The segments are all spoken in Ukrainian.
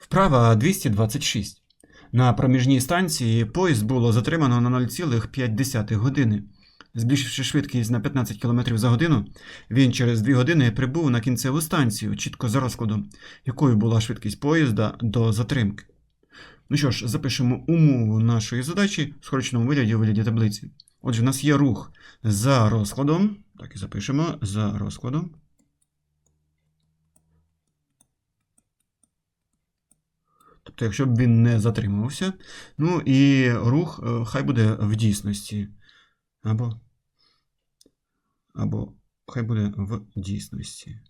Вправа 226. На проміжній станції поїзд було затримано на 0,5 години. Збільшивши швидкість на 15 км за годину, він через 2 години прибув на кінцеву станцію, чітко за розкладом, якою була швидкість поїзда до затримки. Ну що ж, запишемо умову нашої задачі в скороченому вигляді у вигляді таблиці. Отже, в нас є рух за розкладом. Так і запишемо за розкладом. Тобто, якщо б він не затримувався. Ну і рух е, хай буде в дійсності. Або, або хай буде в дійсності.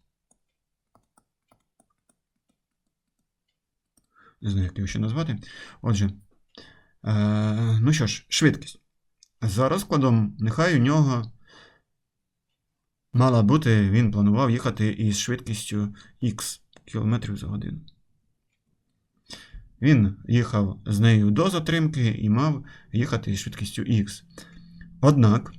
Не знаю, як його ще назвати. Отже, е, ну що ж, швидкість. За розкладом, нехай у нього мала бути, він планував їхати із швидкістю х км за годину. Він їхав з нею до затримки і мав їхати із швидкістю х. Однак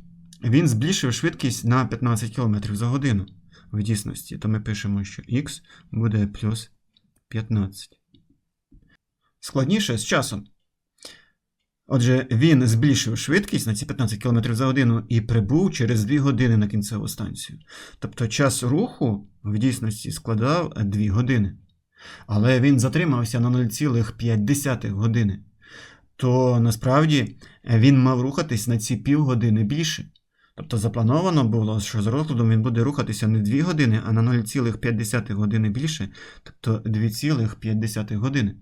він збільшив швидкість на 15 км за годину в дійсності, то ми пишемо, що х буде плюс 15. Складніше з часом. Отже, він збільшив швидкість на ці 15 км за годину і прибув через 2 години на кінцеву станцію. Тобто час руху в дійсності складав 2 години. Але він затримався на 0,5 години. То насправді він мав рухатись на ці півгодини більше. Тобто заплановано було, що за розкладом він буде рухатися не 2 години, а на 0,5 години більше, тобто 2,5 години.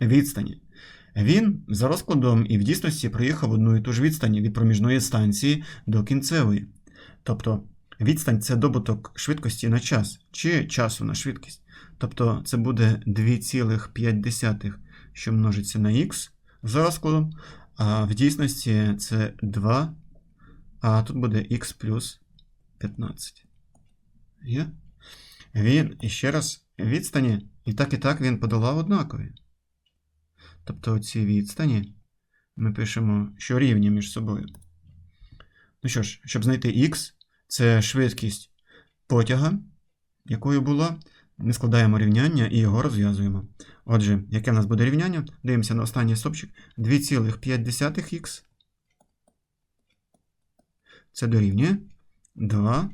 Відстані. Він за розкладом і в дійсності проїхав одну і ту ж відстань від проміжної станції до кінцевої. Тобто відстань це добуток швидкості на час чи часу на швидкість. Тобто це буде 2,5, що множиться на х за розкладом, а в дійсності це 2, а тут буде х плюс 15. Є? Він, і ще раз, відстані, і так і так він подолав однакові. Тобто ці відстані ми пишемо, що рівні між собою. Ну що ж, щоб знайти х, це швидкість потяга, якою була. Ми складаємо рівняння і його розв'язуємо. Отже, яке в нас буде рівняння? Дивимося на останній стопчик. 2,5х. Це дорівнює 2,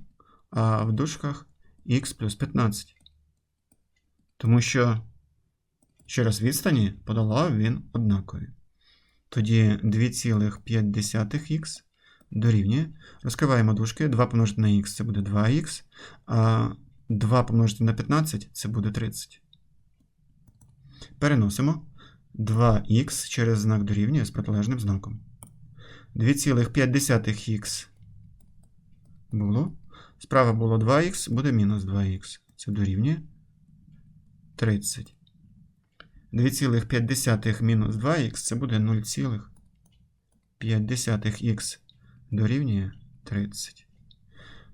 а в дужках х плюс 15. Тому що через відстані подолав він однакові. Тоді 2,5х дорівнює. Розкриваємо дужки. 2 помножити на х це буде 2х. А 2 помножити на 15 це буде 30. Переносимо 2х через знак дорівнює з протилежним знаком. 2,5х було. Справа було 2х, буде мінус 2х. Це дорівнює 30. 2,5 мінус 2х це буде 0,5х дорівнює 30.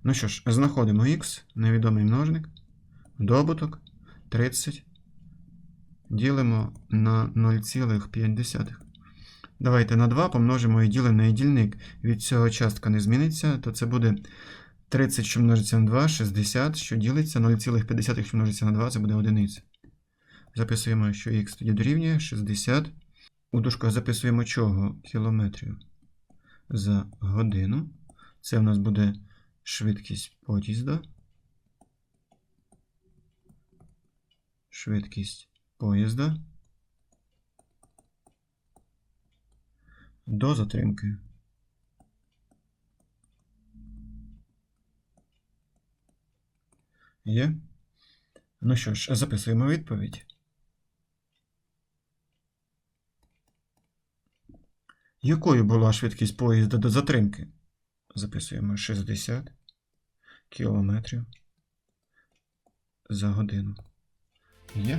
Ну що ж, знаходимо х, невідомий множник, добуток 30. Ділимо на 0,5. Давайте на 2 помножимо і на дільник. Від цього частка не зміниться, то це буде 30, що множиться на 2, 60, що ділиться 0,5, що множиться на 2, це буде 1. Записуємо, що х тоді дорівнює 60. У дужках записуємо чого? Кілометрів за годину. Це в нас буде швидкість поїзда. Швидкість поїзда. До затримки. Є? Ну що ж, записуємо відповідь. Якою була швидкість поїзда до затримки? Записуємо 60 кілометрів за годину. Є?